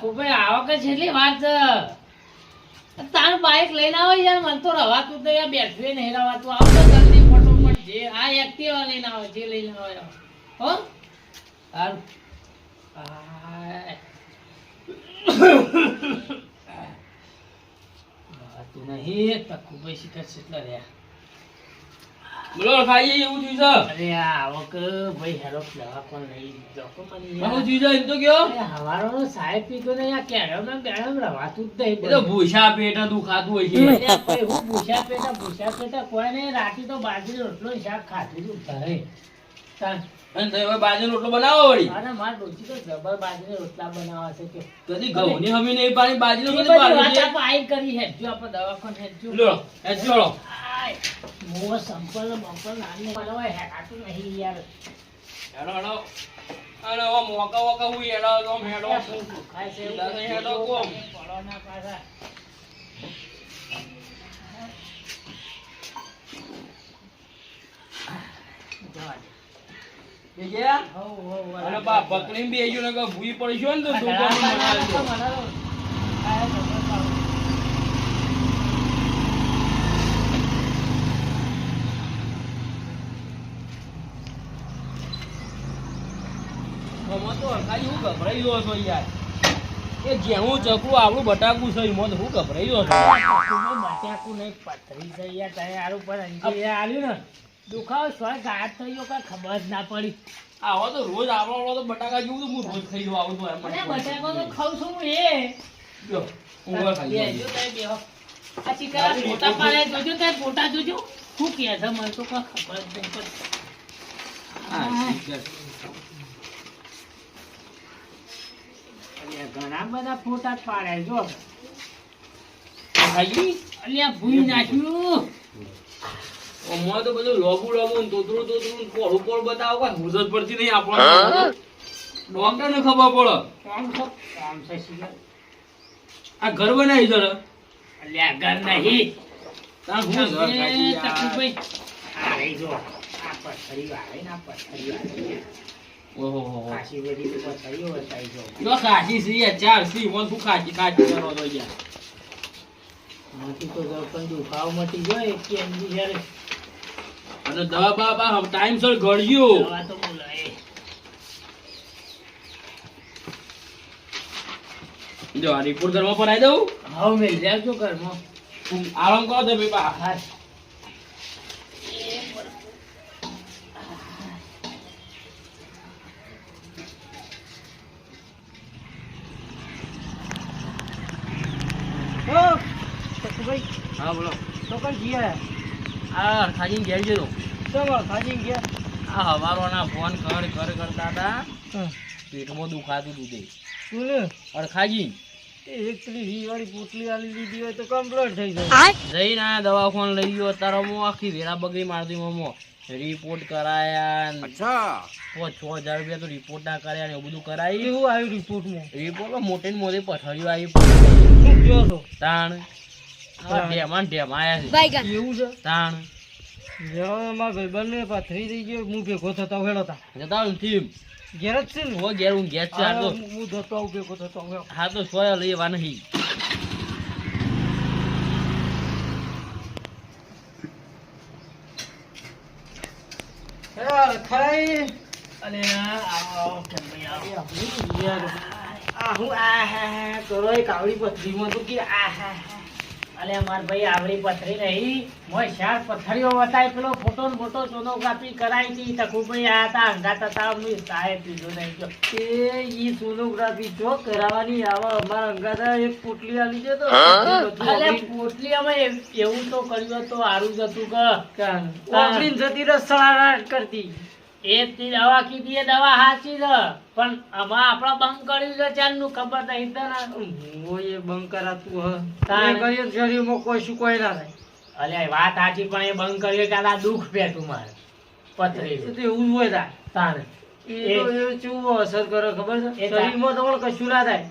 તકુભાઈ આવક છેલ્લી છે? તારું બાઈક લઈને આવો યાર, મને તો રવાતું તો યાર નહીં રવાતું. આવો તો જલ્દી ફટોફટ જે, આ એક્ટિવા લઈને આવો, જે લઈને આવો. હો? આય. વાતું નહીં તકુભાઈ શિખર કેટલા રહ્યા. બોલો ખાઈ એવું થયું છે? અરે આ આવક ભાઈ હેરો દવા કોણ લઈ જોકો મને. આવું થયું એમ તો કયો? હવારો સાહેબ પીતો ને આ કેળવને બેળવ રવાતું જ નહીં તો ભૂસા પેટ દુખાતું હોય છે. અરે કોઈ હું ભૂસ્યા પેટા ભૂસ્યા પેટા કોઈ નહીં રાતી તો બાજરી રોટલો ને શાક ખાધું હતું ઘરે. અને તમે બાજરીનો રોટલો બનાવો વળી? અરે માર તો જબર બાજરી રોટલા બનાવવા છે કે. કદી ઘઉંની હમી નહીં પાણી બાજરીનો કદી પાડ્યું વાત છે? આપણે આઈ કરી હેડજો આપણે દવા પણ લો આય. મોં સંપલ ને બંપલ નાનું નહીં યાર મોકા હું તો શું છે કોમ. પાછા. બા બેસ્યો ભૂઈ પડ્યો તો દુકાન ઘણા બનાવજો. બધા તો આ જબર પાડો. આમાં તો હરખાઈ હું ગભરાઈ ગયો છો યાર એ જેવું ચકલું આપણું બટાકું છે એમાં હું ગભરાઈ ગયો છું બટાકું નહીં, પથરી છે યાર. તારે હારું પણ અંજી ને. દુખાવો સ્વર ગાયબ થઈ ગયો કાંઈ ખબર જ ના પડી આવો તો રોજ આપણો તો બટાકા જેવું તો હું રોજ ખાઈ લઉં આવું તો એમ બટાકો તો ખાઉં છું હું એ જો, ઊંઘવા ખાઈ લઉં. બેસજો બેહો. આ ચીકરા ફોટા પાડે જોજો તારે ફોટા જોજો શું કહે છે મને તો કાંઈ ખબર જ નહીં. હા, ઠીક છે. અલ્યા ઘણા બધા ફોટા પાડે જો? અલ્યા ભૂઈ નાખ્યું. આમાં તો બધું લોબુ લોબુ તોતરું તોતરું ને પોળ બતાવો કોઈ સમજ પડતી નહીં આપણને ડોક્ટર ને ખબર પડે. કોમ છે? આ ઘર બનાવી ને? અલ્યા ઘર નહીં. તાર હું ઘર કાઢી યાર. આ રહી જો. આ ને ઓહો. ખાસી બધી તો પથ્થરીઓ બતાવી જો જો ખાસી સી ચાર સી મને શું ખાસી ખાસી કરો તો યાર? નથી તો જો પણ દુખાવો મટી ગયો એક કે એમની જ્યારે અને દવા બા બા ટાઈમસર ગળ્યો દવા તો બોલાય જો આ રિપોર્ટ કરવા પર આવી દઉં? હવે મેલ જાવજો ઘરમાં. આરામ કરો તો બા. હા. હા બોલો. તો કઈ ગયા? આ ખાજીને ઘેર ગયો. ચલો ખાજી ગયા? આ હવારોના ફોન કર કર કરતા હતા. પેટમાં દુખાતું હતું તે. શું અડખાજી એક પેલી વી વાળી પોટલી આલી લીધી હોય તો કમ્પ્લીટ થઈ જાય. જઈને આ દવાખાન લઈ ગયો. અત્યારે મો આખી વેરા બગડી મારતી મો રિપોર્ટ કરાયા અચ્છા. છ હજાર રૂપિયા તો રિપોર્ટ ના કર્યા ને એવું બધું કરાયું. એવું આવ્યું રિપોર્ટમાં રિપોર્ટ મોટે ને મોટી પથરીઓ આવી શું કહો છો? તાણ. હા. ઢેમાં ને ઢેમાં આયા છે એવું છે તાણ મારા ભાઈબંધને પાથરી થઈ ગયો હું ભેગો થતો હેડો તા જતા થીમ ઘેર જ છે ને હો ઘેર હું ઘેર છે આ તો હા, હું જતો આવું ભેગો થતો આવું હા તો સોયા લેવા નહીં યાર ખાઈ આવો કેમ આવો આ હું આ હા હા કરો એ કાવડી પથરીમાં તો કે આ હા હા અલે માર ભાઈ આવડી પથરી રહી. મોય શાર પથરીઓ વતાય પેલો ફોટો ને ફોટો સોનોગ્રાફી કરાઈ હતી. તકુભાઈ આયા હતા. અંગાતા તા મેં સાહેબ પીધો નહીં. જો એ ઈ સોનોગ્રાફી જો કરાવવાની આવે અમાર અંગાતા એક પોટલી આલી છે તો. અલે પોટલી અમે એવ- તો કર્યું તો સારું જતું કે. ઓપરીને જતી રહે કરતી. એ તે દવા કીધી એ દવા સાચી છે. પણ આમાં આપણા બંધ કર્યું છે ચાલનું ખબર નહીં તને એ બંધ કરાતું હ. એ કર્યું શરીરમાં કોઈ શું કોઈ ના થાય. અલે વાત સાચી પણ એ બંધ કર્યું કે આ દુઃખ પેટું મારે પથરી તો એવું હોય તાર. તારે એ તો એ ચેવું અસર કરે ખબર છે? શરીરમાં તો કશું ના થાય.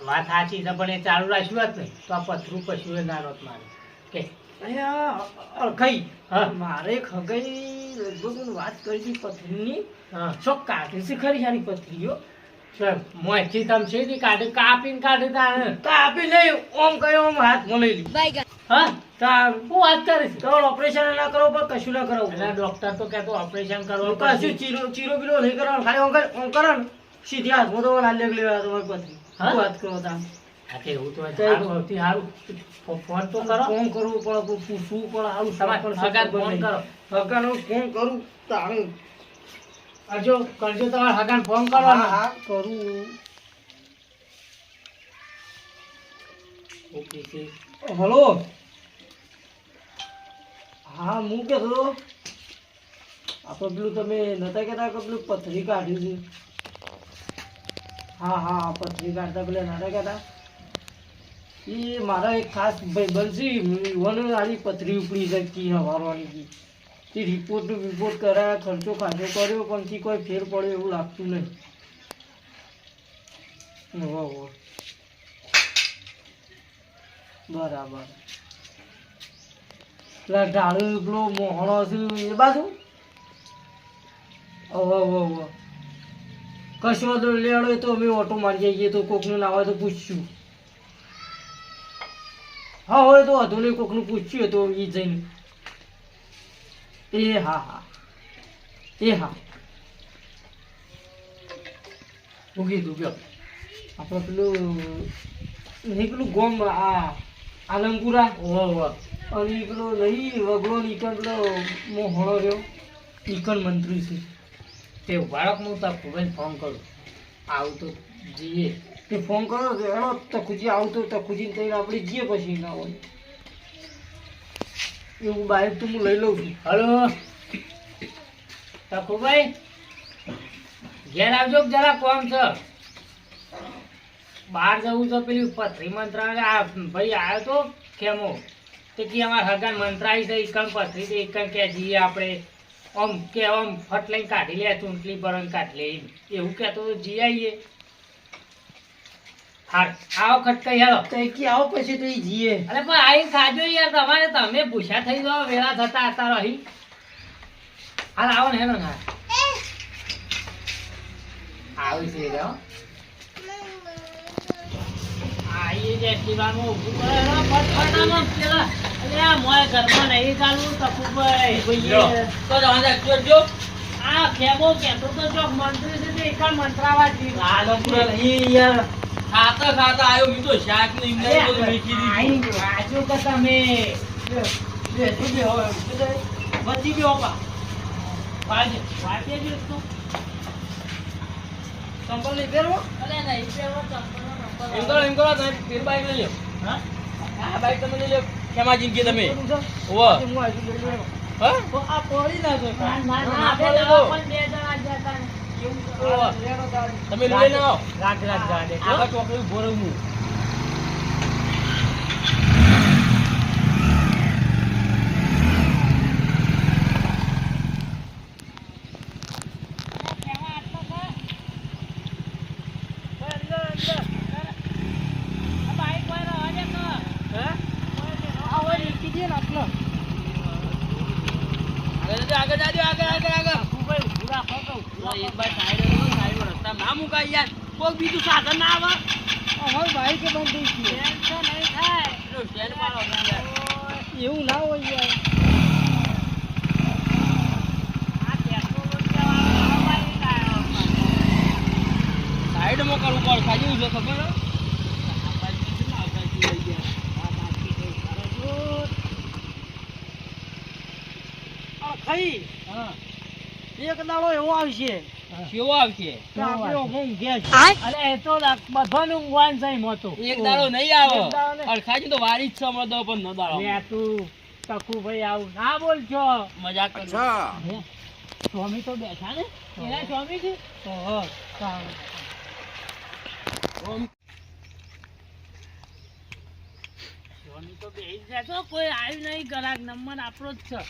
વાત સાચી છે પણ એ ચાલુ રાખ્યું જ નહીં તો આ પથરું કશું ના રોત મારે. કે અળખાઈ મારે ખગાઈ લગભગ વાત કરી હતી પથરીની શોખ કાઢે છે ખરી સારી પથરીઓ. મોંથી તમ છે દી કાઢી કાપીને કાઢી તાણે. કાપી નહીં ઓમ કયો ઓમ હાથ મળી લી હા? તાર હું વાત કરીશ તો ઓપરેશન ના કરો પણ કશું ના કરો એટલે ડોક્ટર તો કહેતો ઓપરેશન કરો કશું ચીરો ચીરો બીરો નહીં કરવાનું ખાલી ઓમ કરો ને. સીધી હાથમાં તો લાલ લેવા તમારી પથરી. શું વાત કરો તાર? હા એવું તો સૌથી સારું ફોન તો કરો. ફોન કરવું પડે પૂછવું પડે સારું તમારે સગાત ફોન કરો. સગાનો ફોન કરું તારું કરજો કરજો તમારે હગાન ફોન કરો હા કરું. હલો. હા હું કે છો? આપણે પેલું તમે નતા કહેતા કે પેલું પથરી કાઢ્યું છે? હા હા પથરી કાઢતા પેલા નતા કહેતા. એ મારા એક ખાસ ભાઈબંધ છે વન આની પથરી ઉપડી શકતી હવારવાની હતી તે રિપોર્ટ રિપોર્ટ કરાયા, ખર્ચો ખાતો કર્યો, પણ થી કોઈ ફેર પડ્યો એવું લાગતું નહીં. હોવે. બરાબર. પેલા ઢાળું પેલો મોહણો છે, એ બાજુ? હવે હવે કશો તો લેડો તો અમે ઓટો મારી જઈએ તો કોકનું નાવા તો પૂછશું. હા હોય તો વધુ નહીં કોકનું પૂછ્યું તો એ જઈને. એ હા હા. એ હા. હું કીધું ગયો આપણે પેલું નહીં પેલું ગોમ આ આલમપુરા? અને પેલો નહીં વગડો નીકળ પેલો મોહણો રહ્યો? ઈકન મંત્રી છે. તે બાળક હું તાર ફોન કરું. આવું તો જઈએ. તે ફોન કરો તો એનો ખુજી આવતો તો તકુજી તઈને આપણે જઈએ પછી ના હોય. એવું બાઇક તો હું લઈ લઉં છું. હલો. તકુભાઈ ઘેર આવજો જરા કોમ છે? બહાર જવું તો પેલી પથરી મંત્રાલય. આ ભાઈ આવ્યો તો કેમો? તે કે અમારે હગાન મંત્રાઈ છે ઈકણ પથરી છે ઈકણ કે જઈએ આપણે. આમ કે આમ ફટ લઈને કાઢી લે, ચૂંટણી બરણ કાઢી લે. એવું કહેતો તો જઈ આવીએ આવો હાલો કે આવો પછી તો જઈએ અરે પણ આઈ ખાજો યાર તમારે તમે ભૂસા થઈ જાઓ વેળા થતા હતા રહી હાલ આવો ને હેલો ને આવી છે રે હો. જે દીવાનું ઊભું કરે રે, ફટફટામાં પેલા. અલે આ મોય ઘરમાં નહીં ચાલવું તકુભાઈ. ભાઈએ. આ ખેમો કહેતો તો જો મંત્રી છે તે એકાદ મંત્રાવા જી. ખાતા ખાતા આવ્યો મી તો શાક ને એમને તો મેકી દીધું. આઈ બાજુ કે તમે બેસી બેહો હોય બચી ગયો પા. વાજે, વાજે જ તો. ચંપલ લઈ પહેરવો? અલે પહેરવો, ચંપલનો નંબર એમ કરો એમ કરો તમે ફેર બાઈક લઈ લ્યો. હા? આ બાઈક તમે લઈ લ્યો. ખેમાજીને જિંદગી તમે? ઓવા હું આજુ આ પડી ના જો ના, ના, ના, ના, બે જણા પણ બે જણા જતા તમે લઈ લાવો રાત રાત ગાડી. ચોકડી ઊભો રહું હું આગળ જાજો, આગળ જાજો, આગળ આગળ આગળ એક બાર સાઈડ સાઈડ રસ્તા ના મુકાય યાર કોઈ બીજું સાધન ના આવે પેલું સ્ટેન્ડ મારો યાર. એવું ના હોય યાર સાઈડમાં કરવું પડે સાજુ છે ખબર? ખાઈ હા. એક દાડો એવો આવશે. કેવો આવશે. છે. અરે એ તો બધાનું ઊંઘવાનું છે એમાં એક દાડો નહીં આવે. અડખાજી તો વારી જ છે હમણાં પણ ન દાડો તું ટકુભાઈ આવું. ના બોલજો મજાક કરું હે? સ્વામી તો બેઠા ને? એના સ્વામી છે તો હ, સારું. ઓમ. સ્વામી તો બેસી જાય તો કોઈ આવ્યું નહીં ગરાક નંબર આપણો જ છે.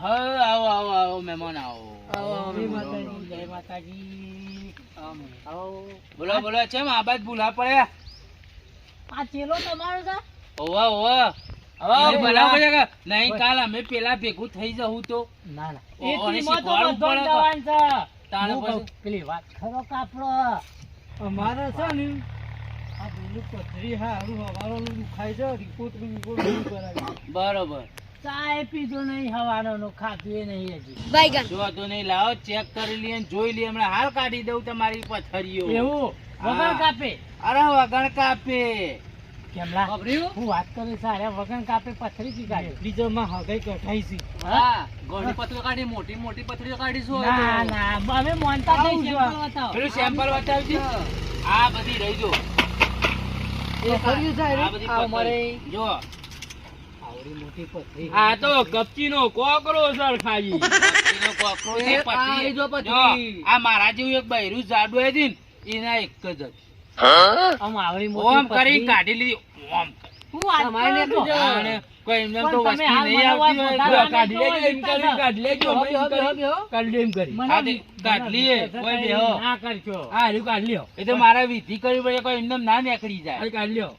હા આવો આવો આવો મહેમાન આવો. જય માતાજી. બોલો બોલો ચેમ આ બાજ ભૂલા પડ્યા આ ચેલો તમારો છે? ઓવા ઓવા. હવે નહીં બરાબર બોલા. છે કે નહીં કાલ અમે પેલા ભેગું થઈ જવું તો. ના ના. છે. પેલી વાત ખરો કાપડો અમારે છે ને આ પેલું પથરી હારું હવારોનું દુખાય છે રિપોર્ટ બરોબર. ચાય પીધો નહીં હવારોનો ખાધું એ નહીં હજી. જો તો નહીં લાવો ચેક કરી લઈએ જોઈ લઈએ. હમણાં હાલ કાઢી દઉં તમારી પથરીઓ. એવું? વગણ કાપે? અરે વગણ કાપે. કેમલા? ખબર્યું? હું વાત કરું સારે વગણ કાપે પથરી થી કાઢે બીજોમાં હગાઈ કઢાઈ છે. હા ગોળી પથરીઓ કાઢી મોટી મોટી પથરીઓ કાઢીશું ના ના અમે મોનતા નહીં જો. બતાવો. પેલું સેમ્પલ બતાવજો. આ બધી રહી જો. એ કર્યું છે આ બધી. જો. આ તો કપચીનો કોકરો સર ખાજી કપચીનો કોકરો એ આ જો જો આ મારા જેવું એક બૈરું જાડું હતી ને એના એક જ હતી આમ આવડી મોટી ઓમ કરી કાઢી લીધી ઓમ હું તમારે કરો કોઈ એમને તો વસ્તી નહીં આવતી વાત હોય વધારવા તો નહીં કાઢી લેજો, એમ કરી, કાઢી લેજો, બેહો, એમ કરી. કાઢી લેમ કરી. મને હા, તે કાઢ લઈએ, મને કોઈ બેહો. ના કરશો. હા, હર્યું લ્યો. એ તો મારે વિધિ કરવી પડે કોઈ એમને ના નીકળી જાય. કાઢ લ્યો ઓય બેહો, બેહો તમે. કાઢી દ્યો, ઓય કર. બેહો.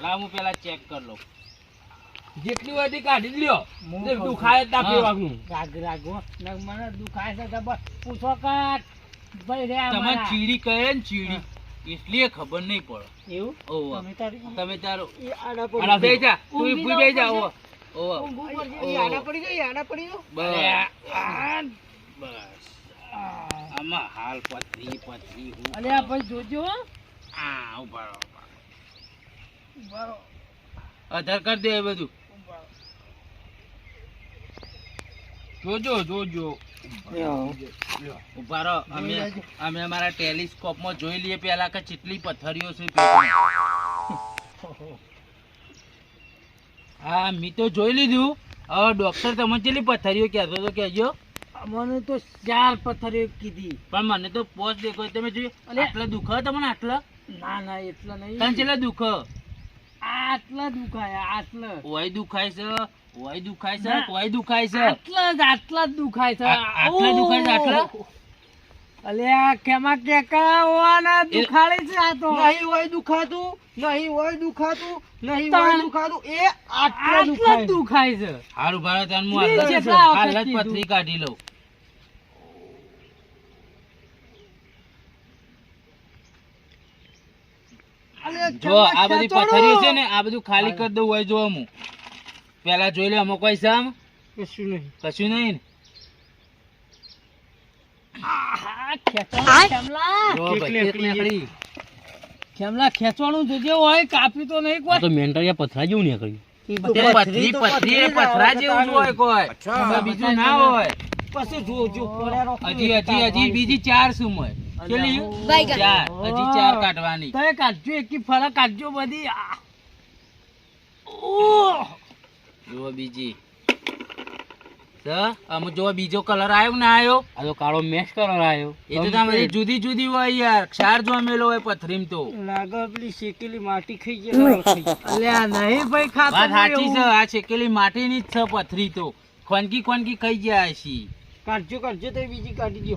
લાવ હું પેલા ચેક કરી લઉં. જેટલી હોય તે કાઢી લ્યો. તે દુખાય જ પીવાનું. રાગ રાગ મને દુખાય છે તો પૂછો કાટ. ભાઈ રે તમે ચીડી કહે ને ચીડી. એટલે ખબર નહીં પડે. એવું? ઓવો. તમે તારો આડા પડી જા. તું ઊંઘી જા ઓવો. ઓવો. આડા પડી ગઈ આડા પડી ગયો? બસ. આમાં હાલ પથરી પથરી હું અલે ભાઈ જોજો હો. આ ઊભા રહો, ઊભા રહો. ઊભા રહો. આધાર કાર્ડ દે બધું. જોજો જોજો. ઊભા રહો. અમે અમે અમારા ટેલિસ્કોપમાં જોઈ લઈએ પેલા કે કેટલી પથરીઓ છે હા મેં તો જોઈ લીધું. હવે ડોક્ટર તમે કેટલી પથરીઓ કહેતો તો કહેજો. મને તો ચાર પથ્થરીઓ કીધી. પણ મને તો પોસ્ટ દેખો તમે જોયું એટલે આટલા દુખે તમને આટલા. ના ના એટલા નહીં. તને કેટલા દુખ? આટલા દુખાય આટલા. ઓય દુખાય છે ઓય દુખાય છે. ઓય દુખાય છે. આટલા જ આટલા જ દુખાય છે. આટલા દુખાય છે, આટલા? અલ્યા કેમાં કેકા ઓવાના દુખાડે છે આ તો. નહીં હોય દુખાતું નહીં હોય દુખાતું નહીં હોય દુખાતું એ આટલા દુખાય છે. હારું ભારત અનમો હાલ. પથરી કાઢી લઉં. જો આ બધી પથરી છે ને આ બધું ખાલી કરી દઉં હોય જો હું પેલા જોઈ લે અમુક કોઈ સામ કશું નહીં. કશું નહીં ને. ખેંચવાનું જોજે હોય કાપી તો નહીં કોઈ. મેન્ટરિયા પથરા જેવું નીકળ્યું. પથરી પથરી પથરા જેવું હોય કોઈ. બીજું ના હોય. પછી જો જો હજી હજી હજી બીજી ચાર શું હોય? કેટલી ચાર હજી ચાર કાઢવાની. તો એ કાઢજો એકી ફરક કાઢજો બધી. જુઓ બીજી. સ જો બીજો કલર આવ્યો કે આવ્યો આ તો કાળો મેશ કલર આવ્યો એ તો તમે જુદી જુદી હોય યાર. ક્ષાર જો હોય પથરીમ તો. લાગે પેલી શેકેલી માટી ખાઈ ગયા અલ્યા નહીં ભાઈ ખાતો વાત સાચી છે. આ શેકેલી માટીની જ છે પથરી તો. ખોનકી ખોનકી ખાઈ ગયા છે કાઢજો કાઢજો તો બીજી કાઢી દો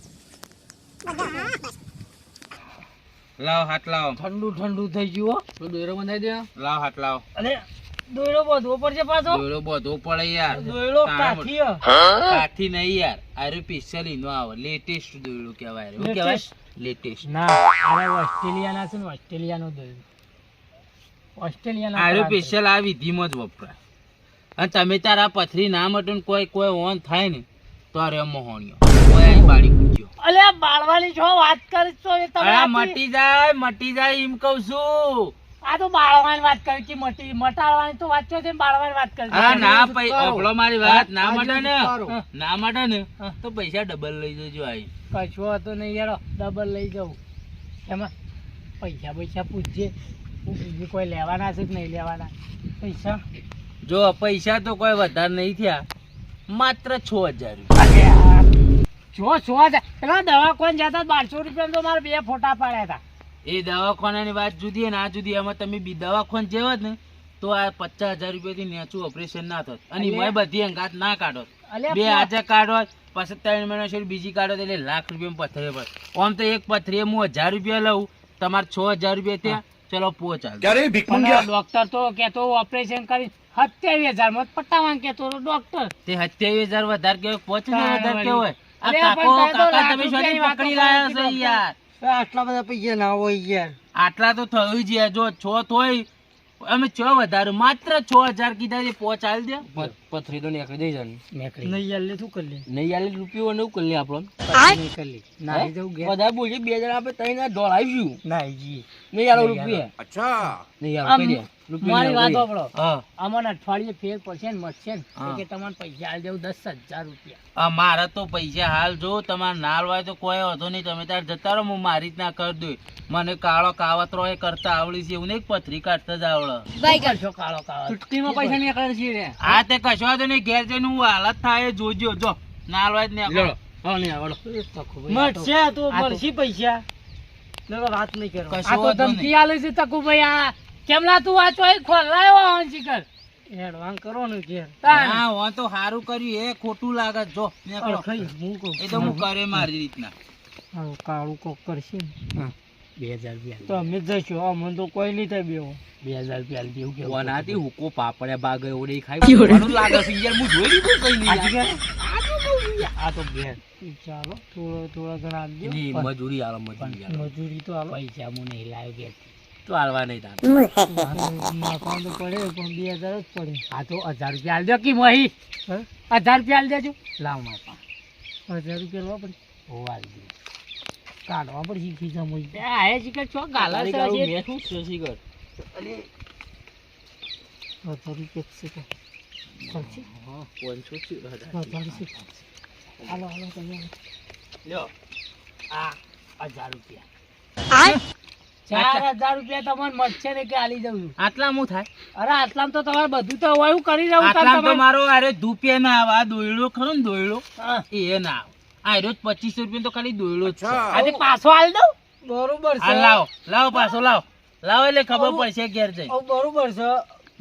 લાવ હાથ લાવ. ઠંડુ ઠંડુ થઈ ગયું હો. દોયરો બંધાઈ દે. લાવ હાથ લાવ. અરે દોયડો બધો પડશે પાછો. દોયરો બધો પડે યાર. દોયડો કાઠી કાઠી નહીં યાર. આરે સ્પેશિયલ નો આવે. લેટેસ્ટ દોયરો કહેવાય. શું કહેવાય? લેટેસ્ટ? ના અરે ઓસ્ટ્રેલિયાના છે ને ઓસ્ટ્રેલિયાનો દોયડો ઓસ્ટ્રેલિયાના આરે. સ્પેશિયલ આ વિધિમાં જ વપરાય. અને તમે તારા પથરી ના મટન કોઈ કોઈ ઓન થાય ને તો આ રે મોહણિયો. કોઈ બાળી અલ્યા બાળવાની છો વાત કરી છો એ તમે મટી જાય મટી જાય એમ કઉ છું. આ તો બાળવાની વાત કરી કે મટી મટાડવાની તો વાત છે બાળવાની વાત કરી હા ના ભાઈ ઓપડો મારી વાત ના મટે ને. ના મટે ને તો પૈસા ડબલ લઈ જજો આઈ. કશો હતો નહીં યાર ડબલ લઈ જવું એમાં પૈસા પૈસા પૂછજે. બીજી બીજું કોઈ લેવાના છે કે નહીં લેવાના? પૈસા? જો પૈસા તો કોઈ વધારે નહીં થયા. માત્ર છ હજાર અરે છો છો પેલા દવાખાને જતા બારસો રૂપિયા તો મારે બે ફોટા પાડ્યા હતા. એ દવાખાનાની વાત જુદી અને આ જુદી એમાં તમે બી દવાખાન જેવા જ ને તો આ પચાસ હજાર રૂપિયાથી નેચું ઓપરેશન ના થત અને અલ્યા. બધી અંગાત ના કાઢો. બે આજે કાઢો પછી ત્રણ મહિના છોડી બીજી કાઢો એટલે લાખ રૂપિયા પથરે પડે. આમ તો એક પથરીએ હું હજાર રૂપિયા લઉં તમારે છ હજાર રૂપિયા ત્યાં ચલો પહોંચાલ ડોક્ટર તો કેતો ઓપરેશન કરી સત્યાવીસ હજારમાં પટ્ટાવાન કેતો ડોક્ટર તે સત્યાવીસ હજાર વધારે કેવાય પાંચ હજાર કેવાય આ કાકો પણ તારે તો કાકા તમે શોધી પકડી લાયા છો યાર? આટલા બધા પૈસા ના હોય યાર. આટલા તો થયું જ જો છ તોય અમે છ વધારે. માત્ર છ હજાર કીધા છે પોચ આલ દે. પથરી તો નીકળી દઈ જાની નહીં યાર શું કરી લે નહીં આલે રૂપિયો ને કરી લે આપણો કરી લે જવું ઘેર બધા બોલીએ બે જણા આપણે ત્રણ હજાર ડોળ આવીશું નાહી આલો રૂપિયા. નહીં આલો મારી વાત સાંભળો. હા. અમને અઠવાડિયે ફેર પડશે ને મળશે ને. કે તમારે પૈસા આલી દેવું દસ હજાર રૂપિયા. મારા તો પૈસા હાલ જો તમારે નાલ હોય તો કોઈ વાંધો નહીં. તમે તાર જતા રહો હું મારી રીતના કરી દઉં. મને કાળો કાવતરો એ કરતા આવડી છે એવું નહીં પથરી કાઢતા જ આવડે. કરશો કાળો પૈસા નીકળે છે હા તે કશો વાંધો નહીં. ઘેર જઈને હું હાલત થાય જોજો. જો હોય ને લો હા નહીં મળશે તો મળશે પૈસા. વાત નહીં કરો. આ તો ધમકી આલે છે તકુભાઈ આ કેમલા તું આ ચોઈ ખોલાયો હોન શિખર એડવાન કરો ને ઘેર હા હો તો સારું કર્યું એ ખોટું લાગે. જો નીકળો. અળખાઈ, હું કહું. એ તો હું કરે મારી રીતના. હા કાળું કોક કરશે ને. બે હજાર રૂપિયા. તો અમે જઈશું. જઈશું મને તો કોઈ નહીં થાય બેવો બે હજાર રૂપિયા આલી દેવું કેવું હુકો પાપડ્યા બાગ એવડે ખાઈ. મને લાગે છે યાર હું જોઈ લીધું કઈ નહીં આ તો ચાલો થોડો થોડા ઘણા મજૂરી આલો મજૂરી મજૂરી તો હાલો. પૈસા હું નહીં લાવ્યો કે તો હાલવા નહીં તાર. નાખવાનું તો પડે પણ બે હજાર જ પડે. આ તો હજાર રૂપિયા આલજો કી મહી હજાર રૂપિયા આલ દેજો. લાવ મારા હજાર રૂપિયા લેવા પડે. હો આલી દે. કાઢવા પડશે ખીસા મોઈ આ હે શિખર છો? ગાલા છે મેં શું હજાર રૂપિયા છે તો. ચાલશે? હા પાંચસો છે હજાર હજાર છે. હાલો હાલો તમે લ્યો. આ હજાર રૂપિયા. ચાર હજાર રૂપિયા તમને મળશે ને કે આલી દઉં આટલા હું થાય? અરે આટલામાં તો તમારે બધું તો હોય એવું કરી દઉં આટલા તો મારો અરે ધૂપે ના આવે. આ દોયડો ખરો ને દોયડો? એ ના આવે. આ રોજ પચીસો રૂપિયા તો ખાલી દોયડો છે. આજે પાછો આલી દઉં? બરોબર આ લાવો. લાવો પાછો લાવો. લાવો એટલે ખબર પડશે ઘેર જઈ બરોબર છે.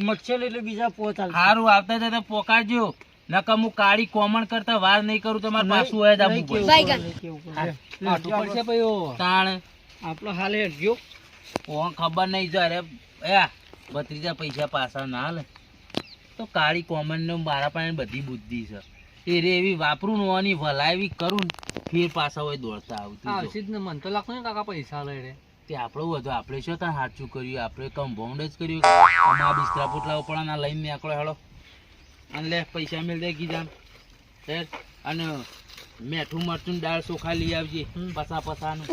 મચ્છર એટલે બીજા પોચ સારું આવતા જતા પોકારજો. નકર હું કાળી કોમણ કરતા વાર નહીં કરું તમારે પાછું હોય જ આપવું પડશે તાણ. આપણો હાલે હટજો કોણ ખબર નહીં જો અરે એ ભત્રીજા પૈસા પાછા ના લે. તો કાળી કોમન ને મારા પાસે બધી બુદ્ધિ છે. એ રે એવી વાપરું ને ભલાવી કરું ને ફેર પાછા હોય દોડતા આવતું જો. આવશે જ ને મને તો લાગતું ને કાકા પૈસા લઈ રે. તે આપણું બધું આપણે શું ત્યાં સાચું કર્યું? આપણે કમ્પાઉન્ડ જ કર્યું આ બિસ્તરા પોટલા ઉપડા લઈને નીકળો હેડો. અને લે પૈસા મેળ દે કીધા અને મેઠું મરચું દાળ ચોખા લઈ આવજે. પસા પસાનું.